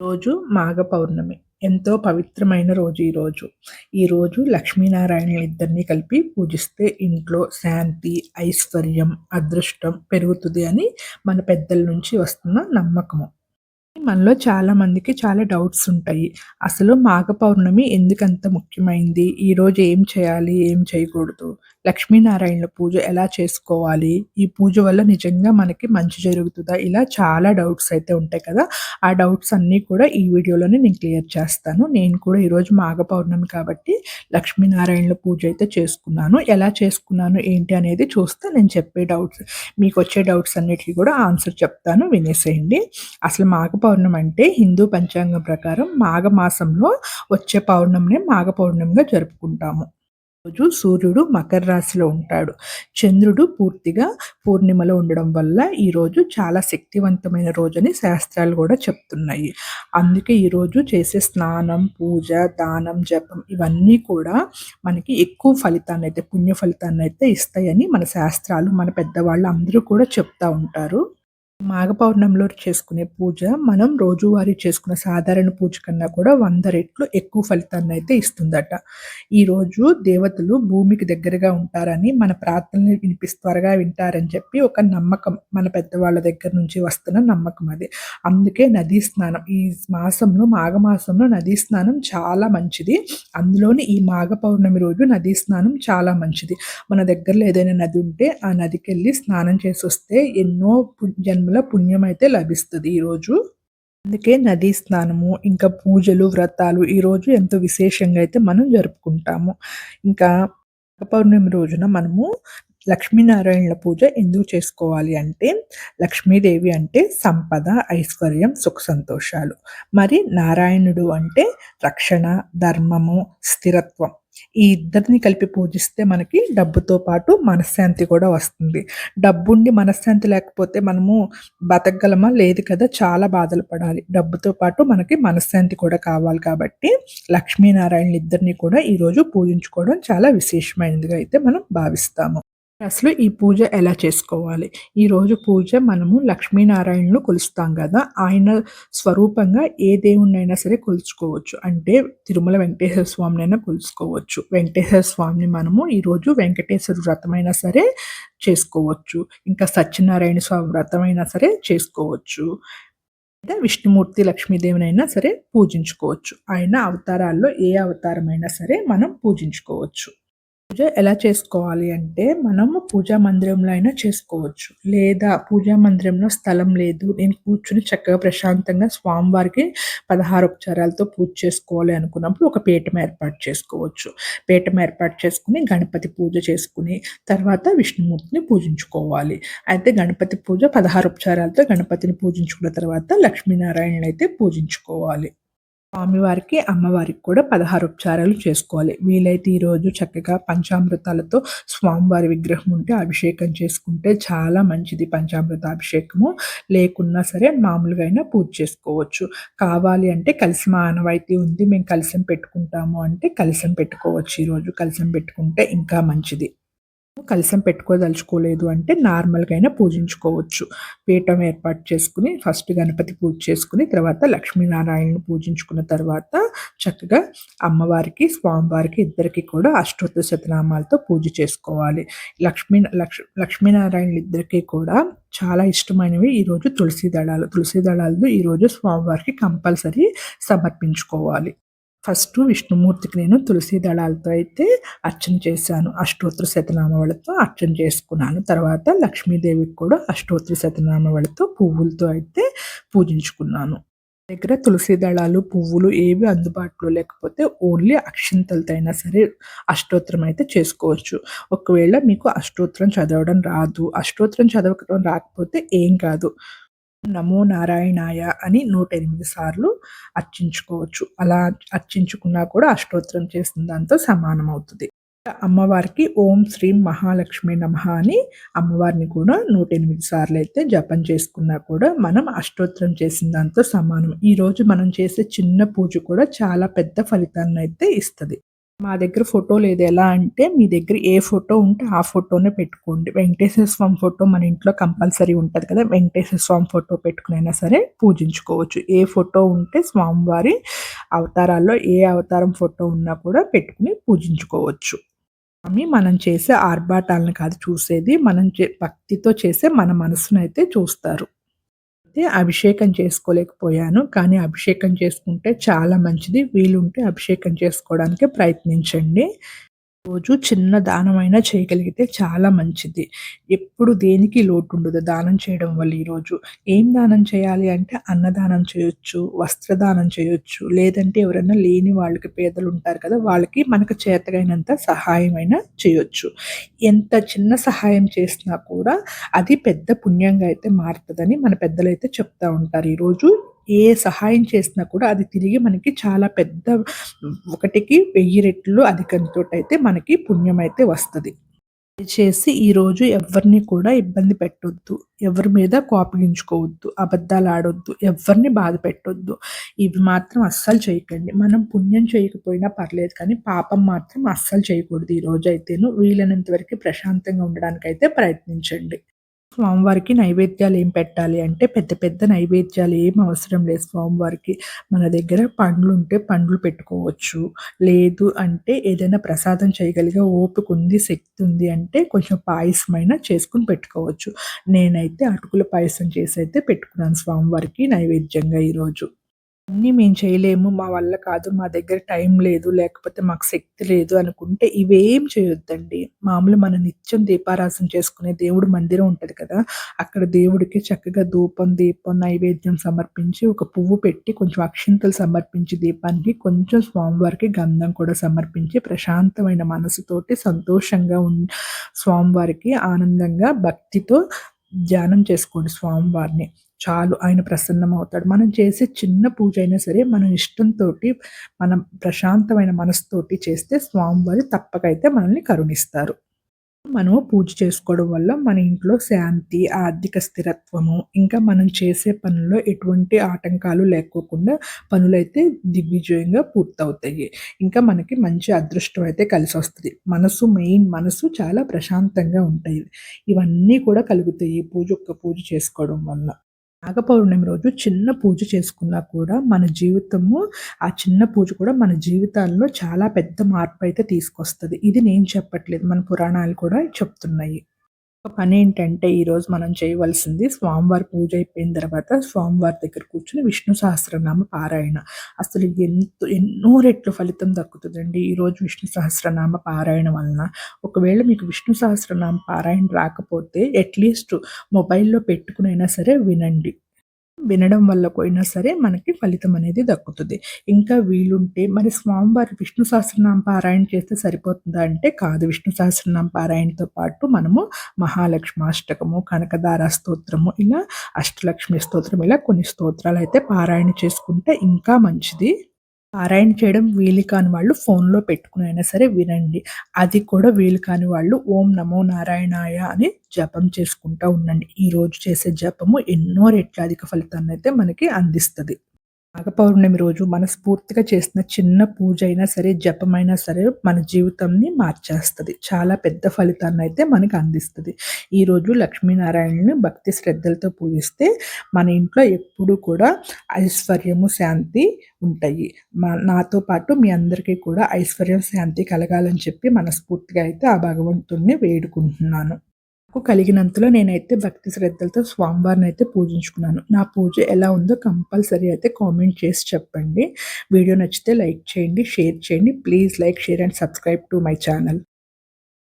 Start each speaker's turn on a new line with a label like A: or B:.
A: రోజు మాఘ పౌర్ణమి. ఎంతో పవిత్రమైన రోజు ఈరోజు ఈరోజు లక్ష్మీనారాయణ ఇద్దరిని కలిపి పూజిస్తే ఇంట్లో శాంతి ఐశ్వర్యం అదృష్టం పెరుగుతుంది అని మన పెద్దల నుంచి వస్తున్న నమ్మకము. మనలో చాలా మందికి చాలా డౌట్స్ ఉంటాయి. అసలు మాఘ పౌర్ణమి ఎందుకంత ముఖ్యమైంది? ఈరోజు ఏం చేయాలి? ఏం చేయకూడదు? లక్ష్మీనారాయణల పూజ ఎలా చేసుకోవాలి? ఈ పూజ వల్ల నిజంగా మనకి మంచి జరుగుతుందా? ఇలా చాలా డౌట్స్ అయితే ఉంటాయి కదా. ఆ డౌట్స్ అన్నీ కూడా ఈ వీడియోలోనే నేను క్లియర్ చేస్తాను. నేను కూడా ఈరోజు మాఘ పౌర్ణమి కాబట్టి లక్ష్మీనారాయణుల పూజ అయితే చేసుకున్నాను. ఎలా చేసుకున్నాను ఏంటి అనేది చూస్తే నేను చెప్పే డౌట్స్ మీకు వచ్చే డౌట్స్ అన్నిటికీ కూడా ఆన్సర్ చెప్తాను వినేసేయండి. అసలు మాఘ పౌర్ణమి అంటే హిందూ పంచాంగం ప్రకారం మాఘమాసంలో వచ్చే పౌర్ణమిని మాఘ పౌర్ణమిగా జరుపుకుంటాము. రోజు సూర్యుడు మకర రాశిలో ఉంటాడు. చంద్రుడు పూర్తిగా పూర్ణిమలో ఉండడం వల్ల ఈరోజు చాలా శక్తివంతమైన రోజని శాస్త్రాలు కూడా చెప్తున్నాయి. అందుకే ఈరోజు చేసే స్నానం పూజ దానం జపం ఇవన్నీ కూడా మనకి ఎక్కువ ఫలితాన్ని అయితే పుణ్య ఫలితాన్ని అయితే ఇస్తాయని మన శాస్త్రాలు మన పెద్దవాళ్ళు అందరూ కూడా చెప్తా ఉంటారు. మాఘ పౌర్ణమిలో చేసుకునే పూజ మనం రోజువారీ చేసుకునే సాధారణ పూజ కన్నా కూడా వంద రెట్లు ఎక్కువ ఫలితాన్ని అయితే ఇస్తుందట. ఈరోజు దేవతలు భూమికి దగ్గరగా ఉంటారని మన ప్రార్థనలు వినిపిస్తూ త్వరగా వింటారని చెప్పి ఒక నమ్మకం మన పెద్దవాళ్ళ దగ్గర నుంచి వస్తున్న నమ్మకం అది. అందుకే నదీ స్నానం ఈ మాసంలో మాఘమాసంలో నదీ స్నానం చాలా మంచిది. అందులోని ఈ మాఘ పౌర్ణమి రోజు నదీ స్నానం చాలా మంచిది. మన దగ్గరలో ఏదైనా నది ఉంటే ఆ నదికి వెళ్ళి స్నానం చేసి వస్తే ఎన్నో జన్మ జన్మల పుణ్యం అయితే లభిస్తుంది ఈరోజు. అందుకే నదీ స్నానము ఇంకా పూజలు వ్రతాలు ఈరోజు ఎంతో విశేషంగా అయితే మనం జరుపుకుంటాము. ఇంకా పౌర్ణమి రోజున మనము లక్ష్మీనారాయణల పూజ ఎందుకు చేసుకోవాలి అంటే లక్ష్మీదేవి అంటే సంపద ఐశ్వర్యం సుఖ సంతోషాలు. మరి నారాయణుడు అంటే రక్షణ ధర్మము స్థిరత్వం. ఈ ఇద్దరిని కలిపి పూజిస్తే మనకి డబ్బుతో పాటు మనశ్శాంతి కూడా వస్తుంది. డబ్బుండి మనశ్శాంతి లేకపోతే మనము బతకగలమా? లేదు కదా చాలా బాధలు పడాలి. డబ్బుతో పాటు మనకి మనశ్శాంతి కూడా కావాలి కాబట్టి లక్ష్మీనారాయణ ఇద్దరిని కూడా ఈరోజు పూజించుకోవడం చాలా విశేషమైనదిగా అయితే మనం భావిస్తాము. అసలు ఈ పూజ ఎలా చేసుకోవాలి? ఈరోజు పూజ మనము లక్ష్మీనారాయణను కొలుస్తాం కదా ఆయన స్వరూపంగా ఏ దేవుణ్ణైనా సరే కొలుచుకోవచ్చు. అంటే తిరుమల వెంకటేశ్వర స్వామిని అయినా కొలుచుకోవచ్చు. వెంకటేశ్వర స్వామిని మనము ఈరోజు వెంకటేశ్వర వ్రతమైనా సరే చేసుకోవచ్చు. ఇంకా సత్యనారాయణ స్వామి వ్రతమైనా సరే చేసుకోవచ్చు. విష్ణుమూర్తి లక్ష్మీదేవినైనా సరే పూజించుకోవచ్చు. ఆయన అవతారాల్లో ఏ అవతారమైనా సరే మనం పూజించుకోవచ్చు. పూజ ఎలా చేసుకోవాలి అంటే మనము పూజా మందిరంలో అయినా చేసుకోవచ్చు. లేదా పూజా మందిరంలో స్థలం లేదు నేను కూర్చుని చక్కగా ప్రశాంతంగా స్వామివారికి పదహారు ఉపచారాలతో పూజ చేసుకోవాలి అనుకున్నప్పుడు ఒక పీఠం ఏర్పాటు చేసుకోవచ్చు. పీఠం ఏర్పాటు చేసుకుని గణపతి పూజ చేసుకుని తర్వాత విష్ణుమూర్తిని పూజించుకోవాలి. అయితే గణపతి పూజ పదహారు ఉపచారాలతో గణపతిని పూజించుకున్న తర్వాత లక్ష్మీనారాయణని అయితే పూజించుకోవాలి. స్వామివారికి అమ్మవారికి కూడా పదహారు ఉపచారాలు చేసుకోవాలి. వీలైతే ఈరోజు చక్కగా పంచామృతాలతో స్వామివారి విగ్రహం ఉంటే అభిషేకం చేసుకుంటే చాలా మంచిది పంచామృత అభిషేకము. లేకున్నా సరే మామూలుగా అయినా పూజ చేసుకోవచ్చు. కావాలి అంటే కలిసి ఆనవాయితీ ఉంది మేము కలిసం పెట్టుకుంటాము అంటే కలిసం పెట్టుకోవచ్చు ఈరోజు కలిసం పెట్టుకుంటే ఇంకా మంచిది. కలసం పెట్టుకోదలుచుకోలేదు అంటే నార్మల్గా అయినా పూజించుకోవచ్చు. పీఠం ఏర్పాటు చేసుకుని ఫస్ట్ గణపతి పూజ చేసుకుని తర్వాత లక్ష్మీనారాయణను పూజించుకున్న తర్వాత చక్కగా అమ్మవారికి స్వామివారికి ఇద్దరికి కూడా అష్టోత్తర శతనామాలతో పూజ చేసుకోవాలి. లక్ష్మీ లక్ష్ లక్ష్మీనారాయణలు ఇద్దరికి కూడా చాలా ఇష్టమైనవి ఈరోజు తులసి దళాలు. తులసి దళాలను ఈరోజు స్వామివారికి కంపల్సరీ సమర్పించుకోవాలి. ఫస్ట్ విష్ణుమూర్తికి నేను తులసి దళాలతో అయితే అర్చన చేశాను. అష్టోత్తర శతనామవళితో అర్చన చేసుకున్నాను. తర్వాత లక్ష్మీదేవికి కూడా అష్టోత్తర శతనామవళితో పువ్వులతో అయితే పూజించుకున్నాను. దగ్గర తులసి దళాలు పువ్వులు ఏవి అందుబాటులో లేకపోతే ఓన్లీ అక్షింతలతో అయినా సరే అష్టోత్తరం అయితే చేసుకోవచ్చు. ఒకవేళ మీకు అష్టోత్తరం చదవడం రాదు అష్టోత్తరం చదవడం రాకపోతే ఏం కాదు. నమో నారాయణాయ అని నూట ఎనిమిది సార్లు అర్చించుకోవచ్చు. అలా అర్చించుకున్నా కూడా అష్టోత్తరం చేసిన దాంతో సమానం అవుతుంది అమ్మవారికి ఓం శ్రీ మహాలక్ష్మి నమ అని అమ్మవారిని కూడా నూట ఎనిమిది సార్లు అయితే జపం చేసుకున్నా కూడా మనం అష్టోత్తరం చేసిన దాంతో సమానం. ఈరోజు మనం చేసే చిన్న పూజ కూడా చాలా పెద్ద ఫలితాన్ని అయితే ఇస్తుంది. మా దగ్గర ఫోటో లేదు. ఎలా అంటే మీ దగ్గర ఏ ఫోటో ఉంటే ఆ ఫోటోనే పెట్టుకోండి. వెంకటేశ్వర స్వామి ఫోటో మన ఇంట్లో కంపల్సరీ ఉంటుంది కదా. వెంకటేశ్వర స్వామి ఫోటో పెట్టుకునైనా సరే పూజించుకోవచ్చు. ఏ ఫోటో ఉంటే స్వామివారి అవతారాల్లో ఏ అవతారం ఫోటో ఉన్నా కూడా పెట్టుకుని పూజించుకోవచ్చు. స్వామి మనం చేసే ఆర్భాటాలను కాదు చూసేది మనం భక్తితో చేసే మన మనసునైతే చూస్తారు. అయితే అభిషేకం చేసుకోలేకపోయాను. కానీ అభిషేకం చేసుకుంటే చాలా మంచిది. వీలుంటే అభిషేకం చేసుకోవడానికి ప్రయత్నించండి. రోజు చిన్న దానమైనా చేయగలిగితే చాలా మంచిది. ఎప్పుడు దేనికి లోటు ఉండదు దానం చేయడం వల్ల ఈరోజు ఏం దానం చేయాలి అంటే అన్నదానం చేయొచ్చు వస్త్రదానం చేయొచ్చు లేదంటే ఎవరైనా లేని వాళ్ళకి పేదలు ఉంటారు కదా వాళ్ళకి మనకు చేతగైనంత సహాయమైనా చేయొచ్చు. ఎంత చిన్న సహాయం చేసినా కూడా అది పెద్ద పుణ్యంగా అయితే మారుతుందని మన పెద్దలు అయితే చెప్తా ఉంటారు. ఈరోజు ఏ సహాయం చేసినా కూడా అది తిరిగి మనకి చాలా పెద్ద ఒకటికి వెయ్యి రెట్లు అధికంతో అయితే మనకి పుణ్యం అయితే వస్తుంది చేసి ఈరోజు ఎవరిని కూడా ఇబ్బంది పెట్టొద్దు. ఎవరి మీద కోపగించుకోవద్దు. అబద్ధాలు ఆడొద్దు. ఎవరిని బాధ పెట్టొద్దు. ఇవి మాత్రం అస్సలు చేయకండి. మనం పుణ్యం చేయకపోయినా పర్లేదు కానీ పాపం మాత్రం అస్సలు చేయకూడదు ఈ రోజు అయితేను వీలైనంత వరకు ప్రశాంతంగా ఉండడానికైతే ప్రయత్నించండి. స్వామివారికి నైవేద్యాలు ఏం పెట్టాలి అంటే పెద్ద పెద్ద నైవేద్యాలు ఏం అవసరం లేదు స్వామివారికి. మన దగ్గర పండ్లు ఉంటే పండ్లు పెట్టుకోవచ్చు. లేదు అంటే ఏదైనా ప్రసాదం చేయగలిగే ఓపిక ఉంది శక్తి ఉంది అంటే కొంచెం పాయసమైన చేసుకుని పెట్టుకోవచ్చు. నేనైతే అటుకుల పాయసం చేసి అయితే పెట్టుకున్నాను స్వామివారికి నైవేద్యంగా ఈరోజు. అన్నీ మేము చేయలేము మా వల్ల కాదు మా దగ్గర టైం లేదు లేకపోతే మాకు శక్తి లేదు అనుకుంటే ఇవేం చేయొద్దండి. మామూలు మన నిత్యం దీపారాసన చేసుకునే దేవుడు మందిరం ఉంటుంది కదా అక్కడ దేవుడికి చక్కగా ధూపం దీపం నైవేద్యం సమర్పించి ఒక పువ్వు పెట్టి కొంచెం అక్షింతలు సమర్పించి దీపానికి కొంచెం స్వామివారికి గంధం కూడా సమర్పించి ప్రశాంతమైన మనసుతోటి సంతోషంగా ఉన్ స్వామివారికి ఆనందంగా భక్తితో ధ్యానం చేసుకోండి స్వామివారిని. చాలు ఆయన ప్రసన్నం అవుతాడు మనం చేసే చిన్న పూజ అయినా సరే మనం ఇష్టంతో మనం ప్రశాంతమైన మనసుతోటి చేస్తే స్వామివారి తప్పకైతే మనల్ని కరుణిస్తారు. మనము పూజ చేసుకోవడం వల్ల మన ఇంట్లో శాంతి ఆర్థిక స్థిరత్వము ఇంకా మనం చేసే పనుల్లో ఎటువంటి ఆటంకాలు లేకోకుండా పనులైతే దిగ్విజయంగా పూర్తవుతాయి. ఇంకా మనకి మంచి అదృష్టం అయితే కలిసి వస్తుంది మనసు మెయిన్ మనసు చాలా ప్రశాంతంగా ఉంటాయి. ఇవన్నీ కూడా కలుగుతాయి పూజ ఒక్క పూజ చేసుకోవడం వల్ల. నాగపౌర్ణమి రోజు చిన్న పూజ చేసుకున్నా కూడా మన జీవితము ఆ చిన్న పూజ కూడా మన జీవితాల్లో చాలా పెద్ద మార్పు అయితే తీసుకొస్తుంది. ఇది నేను చెప్పట్లేదు. మన పురాణాలు కూడా చెప్తున్నాయి. పని ఏంటంటే ఈరోజు మనం చేయవలసింది స్వామివారి పూజ అయిపోయిన తర్వాత స్వామివారి దగ్గర కూర్చుని విష్ణు సహస్రనామ పారాయణ. అసలు ఎంతో ఎన్నో రెట్లు ఫలితం దక్కుతుందండి ఈరోజు విష్ణు సహస్రనామ పారాయణ వలన. ఒకవేళ మీకు విష్ణు సహస్రనామ పారాయణ రాకపోతే అట్లీస్ట్ మొబైల్లో పెట్టుకునైనా సరే వినండి. వినడం వల్ల పోయినా సరే మనకి ఫలితం అనేది దక్కుతుంది. ఇంకా వీలుంటే మరి స్వామివారి విష్ణు సహస్రనామ పారాయణ చేస్తే సరిపోతుందా అంటే కాదు. విష్ణు సహస్రనామ పారాయణతో పాటు మనము మహాలక్ష్మి అష్టకము కనకదార స్తోత్రము ఇలా అష్టలక్ష్మి స్తోత్రం ఇలా కొన్ని స్తోత్రాలు అయితే పారాయణ చేసుకుంటే ఇంకా మంచిది. పారాయణ చేయడం వీలు కాని వాళ్ళు ఫోన్లో పెట్టుకుని అయినా సరే వినండి. అది కూడా వీలు కాని వాళ్ళు ఓం నమో నారాయణాయ అని జపం చేసుకుంటూ ఉండండి. ఈరోజు చేసే జపము ఎన్నో రెట్ల అధిక ఫలితాన్ని అయితే మనకి అందిస్తుంది. నాగపౌర్ణమి రోజు మనస్ఫూర్తిగా చేసిన చిన్న పూజ అయినా సరే జపమైనా సరే మన జీవితాన్ని మార్చేస్తుంది. చాలా పెద్ద ఫలితాన్ని అయితే మనకు అందిస్తుంది. ఈరోజు లక్ష్మీనారాయణని భక్తి శ్రద్ధలతో పూజిస్తే మన ఇంట్లో ఎప్పుడూ కూడా ఐశ్వర్యము శాంతి ఉంటాయి. మా నాతో పాటు మీ అందరికీ కూడా ఐశ్వర్యం శాంతి కలగాలని చెప్పి మనస్ఫూర్తిగా అయితే ఆ భగవంతుణ్ణి వేడుకుంటున్నాను. నాకు కలిగినంతలో నేనైతే భక్తి శ్రద్ధలతో స్వామివారిని అయితే పూజించుకున్నాను. నా పూజ ఎలా ఉందో కంపల్సరీ అయితే కామెంట్ చేసి చెప్పండి. వీడియో నచ్చితే లైక్ చేయండి షేర్ చేయండి. Please like share and subscribe to my channel.